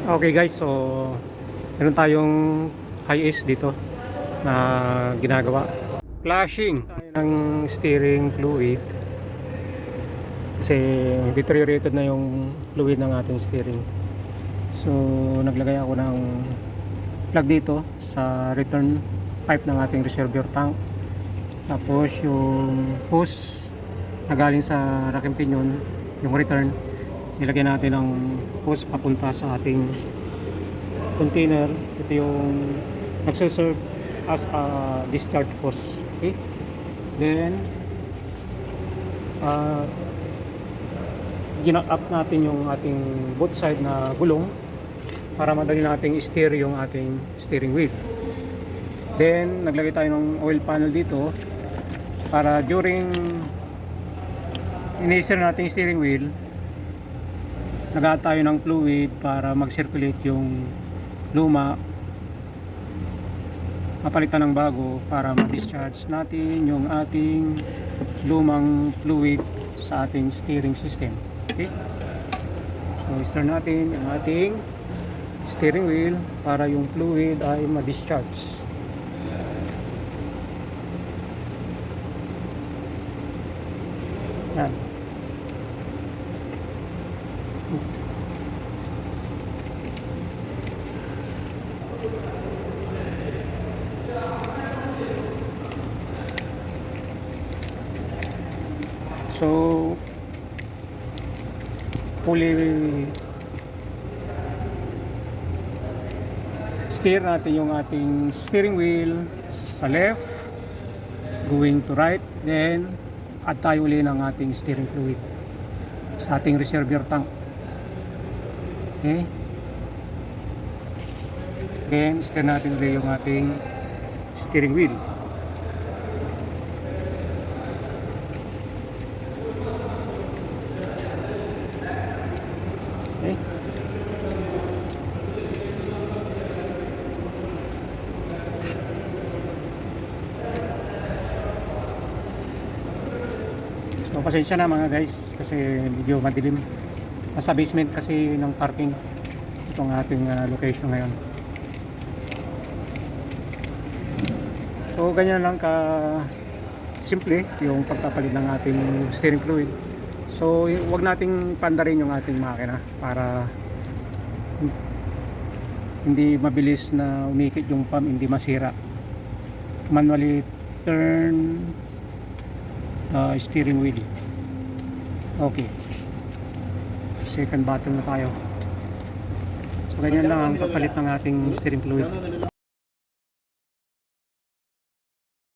Okay guys, so meron tayong high ace dito na ginagawa. Flashing ng steering fluid kasi deteriorated na yung fluid ng ating steering. So naglagay ako ng plug dito sa return pipe ng ating reservoir tank. Tapos yung hose na galing sa rack and pinion, yung return, nilagay natin ng hose papunta sa ating container. Ito yung nagsiserve as a discharge hose. Okay? Then, uh, gina-up natin yung ating both side na gulong para madali nating steer yung ating steering wheel. Then, naglagay tayo ng oil panel dito para during inisir natin yung steering wheel nag tayo ng fluid para mag-circulate yung luma. Mapalitan ng bago para ma-discharge natin yung ating lumang fluid sa ating steering system. Okay? So start natin yung ating steering wheel para yung fluid ay ma-discharge. Yan So, fully steer natin yung ating steering wheel sa left, going to right, then add tayo uli ng ating steering fluid sa ating reservoir tank. Okay? Then, steer natin ulit yung ating steering wheel. Okay. So pasensya na mga guys kasi medyo madilim. Nasa basement kasi ng parking itong ating ah, location ngayon. So ganyan lang ka simple yung pagpapalit ng ating steering fluid. So wag nating pandarin yung ating makina para hindi mabilis na umikit yung pump, hindi masira. Manually turn uh, steering wheel. Okay. Second bottle na tayo. So ganyan lang ang papalit ng ating steering fluid.